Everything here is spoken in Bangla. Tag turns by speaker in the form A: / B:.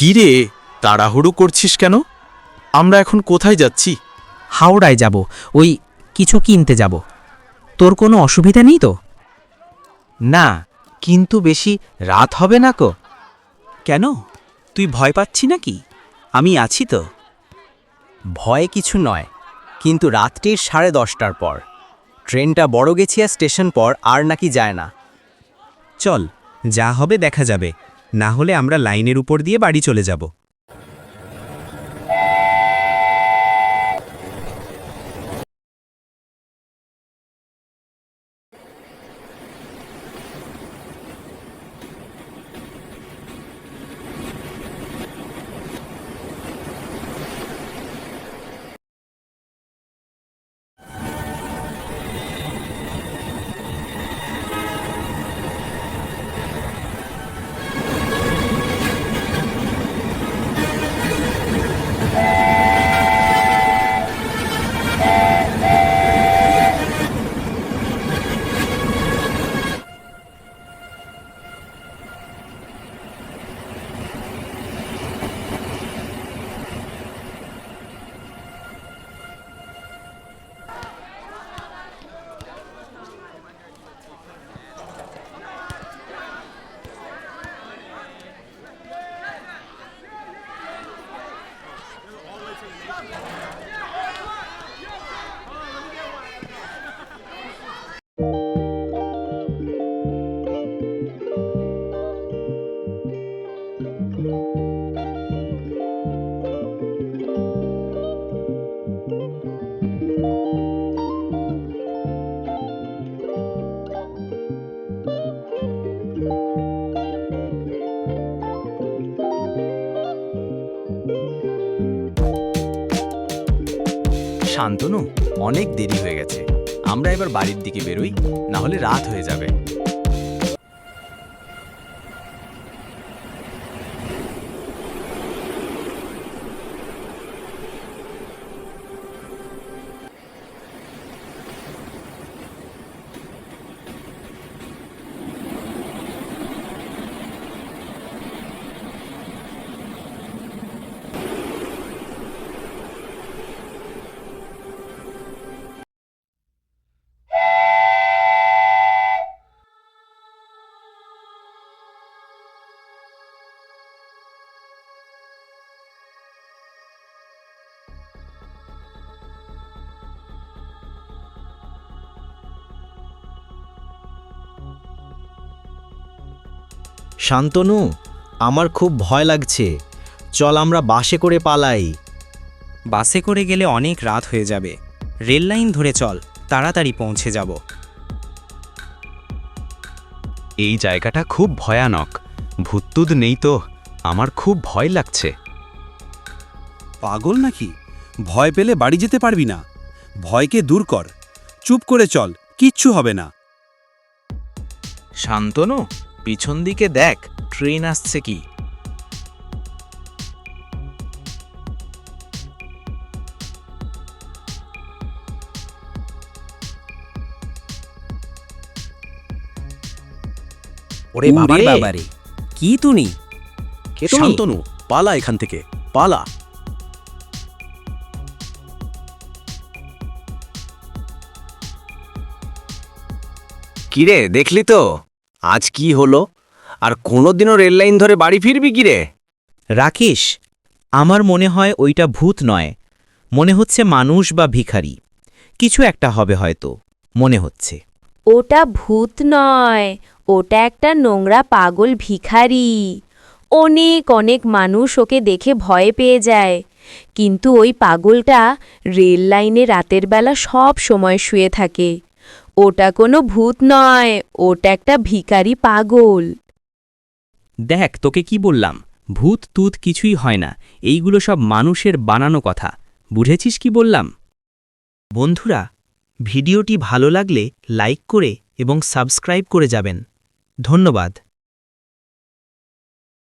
A: কি রে? তাড়াহুড়ো করছিস কেন? আমরা এখন কোথায় যাচ্ছি?
B: হাওড়ায় যাব। ওই কিছু কিনতে যাব। তোর কোনো অসুবিধা নেই তো?
C: না কিন্তু বেশি রাত হবে না কো।
D: কেন? তুই ভয় পাচ্ছি নাকি? আমি আছি তো।
C: ভয় কিছু নয় কিন্তু রাত্রির সাড়ে দশটার পর। ট্রেনটা বড়গেছিয়া স্টেশন পর আর নাকি যায় না।
E: চল যা হবে দেখা যাবে। না হলে আমরা লাইনের উপর দিয়ে বাড়ি চলে যাব।
C: শান্তনু, অনেক দেরি হয়ে গেছে। আমরা এবার বাড়ির দিকে বেরোই না হলে রাত হয়ে যাবে।
F: শান্তনু আমার খুব ভয় লাগছে। চল আমরা বাসে করে পালাই।
B: বাসে করে গেলে অনেক রাত হয়ে যাবে। রেল লাইন ধরে চল তাড়াতাড়ি পৌঁছে যাব।
E: এই জায়গাটা খুব ভয়ানক। ভূততুদ নেই তো আমার খুব ভয় লাগছে।
D: পাগল নাকি? ভয় পেলে বাড়ি যেতে পারবি না। ভয়কে দূর কর। চুপ করে চল কিচ্ছু হবে না।
A: শান্তনু পিছন দিকে দেখ ট্রেন আসছে কি।
C: ওরে
B: বাবারে। বাবারে। কি তুনি
C: শান্তনু পালা এখান থেকে পালা। কিরে দেখলি তো? আজ কি হলো? আর কোনোদিনও রেল লাইন ধরে বাড়ি ফিরবি কিরে
B: রাকেশ আমার মনে হয় ওইটা ভূত নয়। মনে হচ্ছে মানুষ বা ভিখারি। কিছু একটা হবে হয়তো মনে হচ্ছে।
G: ওটা ভূত নয় ওটা একটা নোংরা পাগল ভিখারি। অনেক অনেক মানুষ ওকে দেখে ভয় পেয়ে যায়। কিন্তু ওই পাগলটা রেল লাইনে রাতের বেলা সব সময় শুয়ে থাকে। ওটা কোনো ভূত নয়, ওটা একটা ভিখারি পাগল।
B: দেখ, তোকে কি বললাম? ভূত তুত কিছুই হয় না, এইগুলো সব মানুষের বানানো কথা। বুঝেছিস কি বললাম? বন্ধুরা, ভিডিওটি ভালো লাগলে লাইক করে এবং সাবস্ক্রাইব করে যাবেন। ধন্যবাদ।